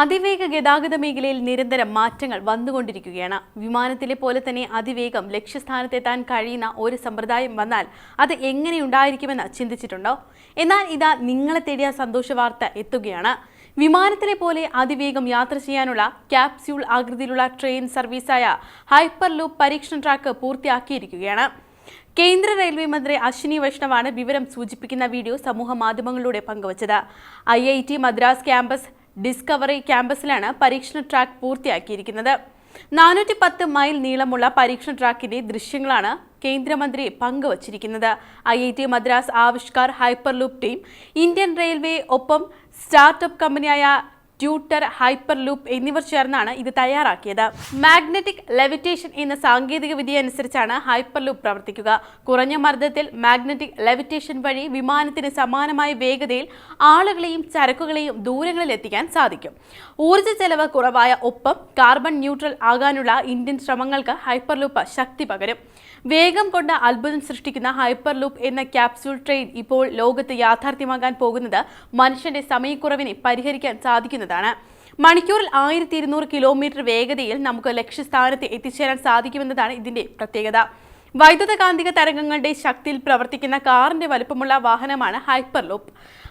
അതിവേഗ ഗതാഗത മേഖലയിൽ നിരന്തരം മാറ്റങ്ങൾ വന്നുകൊണ്ടിരിക്കുകയാണ്. വിമാനത്തിലെ പോലെ തന്നെ അതിവേഗം ലക്ഷ്യസ്ഥാനത്തെത്താൻ കഴിയുന്ന ഒരു സമ്പ്രദായം വന്നാൽ അത് എങ്ങനെയുണ്ടായിരിക്കുമെന്ന് ചിന്തിച്ചിട്ടുണ്ടോ? എന്നാൽ ഇതാ നിങ്ങളെ തേടിയ സന്തോഷ വാർത്ത എത്തുകയാണ്. വിമാനത്തിലെ പോലെ അതിവേഗം യാത്ര ചെയ്യാനുള്ള ക്യാപ്സ്യൂൾ ആകൃതിയിലുള്ള ട്രെയിൻ സർവീസായ ഹൈപ്പർ ലൂപ്പ് പരീക്ഷണ ട്രാക്ക് പൂർത്തിയാക്കിയിരിക്കുകയാണ്. കേന്ദ്ര റെയിൽവേ മന്ത്രി അശ്വിനി വൈഷ്ണവാണ് വിവരം സൂചിപ്പിക്കുന്ന വീഡിയോ സമൂഹ മാധ്യമങ്ങളിലൂടെ പങ്കുവച്ചത്. I I T Madras campus discovery ക്യാമ്പസിലാണ് പരീക്ഷണ ട്രാക്ക് പൂർത്തിയാക്കിയിരിക്കുന്നത്. നാനൂറ്റി പത്ത് മൈൽ നീളമുള്ള പരീക്ഷണ ട്രാക്കിന്റെ ദൃശ്യങ്ങളാണ് കേന്ദ്രമന്ത്രി പങ്കുവച്ചിരിക്കുന്നത്. I I T Madras Avishkar hyperloop team Indian railway ഒപ്പം സ്റ്റാർട്ടപ്പ് കമ്പനിയായ ട്യൂട്ടർ ഹൈപ്പർ ലൂപ്പ് എന്നിവർ ചേർന്നാണ് ഇത് തയ്യാറാക്കിയത്. മാഗ്നറ്റിക് ലെവിറ്റേഷൻ എന്ന സാങ്കേതിക വിദ്യ അനുസരിച്ചാണ് ഹൈപ്പർ ലൂപ്പ് പ്രവർത്തിക്കുക. കുറഞ്ഞ മർദ്ദത്തിൽ മാഗ്നറ്റിക് ലെവിറ്റേഷൻ വഴി വിമാനത്തിന് സമാനമായ വേഗതയിൽ ആളുകളെയും ചരക്കുകളെയും ദൂരങ്ങളിൽ എത്തിക്കാൻ സാധിക്കും. ഊർജ ചെലവ് കുറവായ ഒപ്പം കാർബൺ ന്യൂട്രൽ ആകാനുള്ള ഇന്ത്യൻ ശ്രമങ്ങൾക്ക് ഹൈപ്പർ ലൂപ്പ് ശക്തി പകരും. വേഗം കൊണ്ട് അത്ഭുതം സൃഷ്ടിക്കുന്ന ഹൈപ്പർ ലൂപ്പ് എന്ന ക്യാപ്സ്യൂൾ ട്രെയിൻ ഇപ്പോൾ ലോകത്ത് യാഥാർത്ഥ്യമാകാൻ പോകുന്നത് മനുഷ്യന്റെ സമയക്കുറവിനെ പരിഹരിക്കാൻ സാധിക്കുന്നതാണ് മണിക്കൂറിൽ ആയിരത്തി ഇരുന്നൂറ് കിലോമീറ്റർ വേഗതയിൽ നമുക്ക് ലക്ഷ്യസ്ഥാനത്ത് എത്തിച്ചേരാൻ സാധിക്കുമെന്നതാണ് ഇതിന്റെ പ്രത്യേകത. വൈദ്യുത കാന്തിക തരംഗങ്ങളുടെ ശക്തിയിൽ പ്രവർത്തിക്കുന്ന കാറിന്റെ വലുപ്പമുള്ള വാഹനമാണ് ഹൈപ്പർ ലൂപ്പ്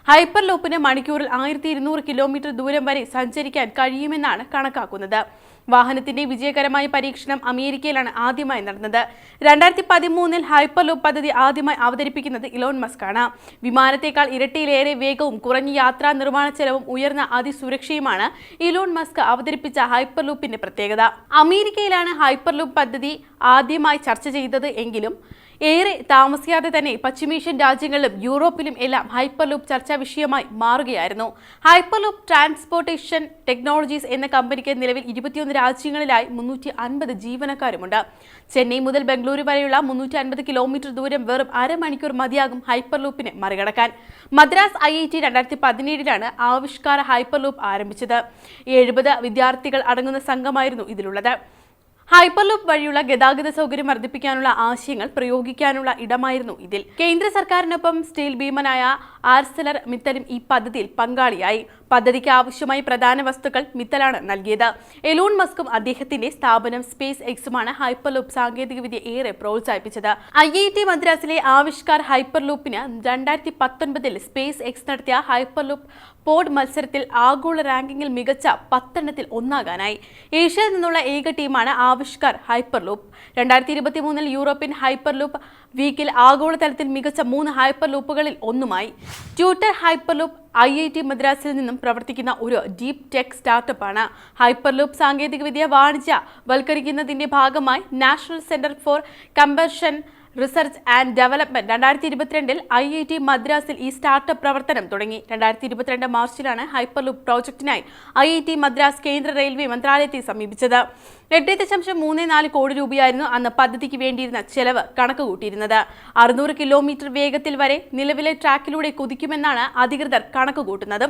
ഹൈപ്പർ ലൂപ്പിന് മണിക്കൂറിൽ ആയിരത്തി ഇരുന്നൂറ് കിലോമീറ്റർ ദൂരം വരെ സഞ്ചരിക്കാൻ കഴിയുമെന്നാണ് കണക്കാക്കുന്നത്. വാഹനത്തിന്റെ വിജയകരമായ പരീക്ഷണം അമേരിക്കയിലാണ് ആദ്യമായി നടന്നത്. രണ്ടായിരത്തി പതിമൂന്നിൽ ഹൈപ്പർ ലൂപ്പ് പദ്ധതി ആദ്യമായി അവതരിപ്പിക്കുന്നത് ഇലോൺ മസ്ക് ആണ് വിമാനത്തേക്കാൾ ഇരട്ടിയിലേറെ വേഗവും കുറഞ്ഞ യാത്രാ നിർമ്മാണ ചെലവും ഉയർന്ന അതിസുരക്ഷയുമാണ് ഇലോൺ മസ്ക് അവതരിപ്പിച്ച ഹൈപ്പർ ലൂപ്പിന്റെ പ്രത്യേകത. അമേരിക്കയിലാണ് ഹൈപ്പർ ലൂപ്പ് പദ്ധതി ആദ്യമായി ചർച്ച ചെയ്തത് എങ്കിലും ഏറെ താമസിയാതെ തന്നെ പശ്ചിമേഷ്യൻ രാജ്യങ്ങളിലും യൂറോപ്പിലും എല്ലാം ഹൈപ്പർലൂപ്പ് ചർച്ചാ വിഷയമായി മാറുകയായിരുന്നു. ഹൈപ്പർലൂപ്പ് ട്രാൻസ്പോർട്ടേഷൻ ടെക്നോളജീസ് എന്ന കമ്പനിക്ക് നിലവിൽ ഇരുപത്തിയൊന്ന് രാജ്യങ്ങളിലായി മുന്നൂറ്റി അൻപത് ജീവനക്കാരുമുണ്ട്. ചെന്നൈ മുതൽ ബംഗളൂരു വരെയുള്ള മുന്നൂറ്റി അൻപത് കിലോമീറ്റർ ദൂരം വെറും അരമണിക്കൂർ മതിയാകും ഹൈപ്പർലൂപ്പിനെ മറികടക്കാൻ. മദ്രാസ് ഐ ഐ ടി രണ്ടായിരത്തി പതിനേഴിലാണ് ആവിഷ്കാര ഹൈപ്പർലൂപ്പ് ആരംഭിച്ചത്. എഴുപത് വിദ്യാർത്ഥികൾ അടങ്ങുന്ന സംഘമായിരുന്നു ഇതിലുള്ളത്. ഹൈപ്പർലൂപ്പ് വഴിയുള്ള ഗതാഗത സൗകര്യം വർദ്ധിപ്പിക്കാനുള്ള ആശയങ്ങൾ പ്രയോഗിക്കാനുള്ള ഇടമായിരുന്നു ഇതിൽ. കേന്ദ്ര സർക്കാരിനൊപ്പം സ്റ്റീൽ ഭീമനായ ആർസലർ മിത്തലും ഈ പദ്ധതിയിൽ പങ്കാളിയായി. പദ്ധതിക്ക് ആവശ്യമായ പ്രധാന വസ്തുക്കൾ മിത്തലാണ് നൽകിയത്. എലോൺ മസ്കും അദ്ദേഹത്തിന്റെ സ്ഥാപനം സ്പേസ് എക്സുമാണ് ഹൈപ്പർ ലൂപ്പ് സാങ്കേതികവിദ്യ ഏറെ പ്രോത്സാഹിപ്പിച്ചത്. ഐ ഐ ടി മദ്രാസിലെ ആവിഷ്കാർ ഹൈപ്പർ ലൂപ്പിന് രണ്ടായിരത്തി പത്തൊൻപതിൽ സ്പേസ് എക്സ് നടത്തിയ ഹൈപ്പർ ലൂപ്പ് പോഡ് മത്സരത്തിൽ ആഗോള റാങ്കിങ്ങിൽ മികച്ച പത്തെണ്ണത്തിൽ ഒന്നാകാനായി. ഏഷ്യയിൽ നിന്നുള്ള ഏക ടീമാണ് ആവിഷ്കാർ ഹൈപ്പർ ലൂപ്പ് രണ്ടായിരത്തി ഇരുപത്തി മൂന്നിൽ യൂറോപ്യൻ ഹൈപ്പർ ലൂപ്പ് വീക്കിൽ ആഗോളതലത്തിൽ മികച്ച മൂന്ന് ഹൈപ്പർ ലൂപ്പുകളിൽ ഒന്നുമായി. TuTr hyperloop I I T മദ്രാസിൽ നിന്നും പ്രവർത്തിക്കുന്ന ഒരു ഡീപ് ടെക് സ്റ്റാർട്ടപ്പാണ്. ഹൈപ്പർലൂപ്പ് സാങ്കേതികവിദ്യ വാണിജ്യ വൽക്കരിക്കുന്നതിന്റെ ഭാഗമായി national centre for combustion research and development രണ്ടായിരത്തി ഇരുപത്തിരണ്ടിൽ ഐ ഐ ടി മദ്രാസിൽ ഈ സ്റ്റാർട്ടപ്പ് പ്രവർത്തനം തുടങ്ങി. രണ്ടായിരത്തി ഇരുപത്തിരണ്ട് മാർച്ചിലാണ് ഹൈപ്പർലൂപ്പ് പ്രോജക്ടിനായി ഐ ഐ ടി മദ്രാസ് കേന്ദ്ര റെയിൽവേ മന്ത്രാലയത്തെ സമീപിച്ചത്. എട്ട് ദശാംശം മൂന്ന് നാല് കോടി രൂപയായിരുന്നു അന്ന് പദ്ധതിക്ക് വേണ്ടിയിരുന്ന ചെലവ് കണക്ക് കൂട്ടിയിരുന്നത്. അറുന്നൂറ് കിലോമീറ്റർ വേഗത്തിൽ വരെ നിലവിലെ ട്രാക്കിലൂടെ കുതിക്കുമെന്നാണ് അധികൃതർ കണക്ക് കൂട്ടുന്നത്.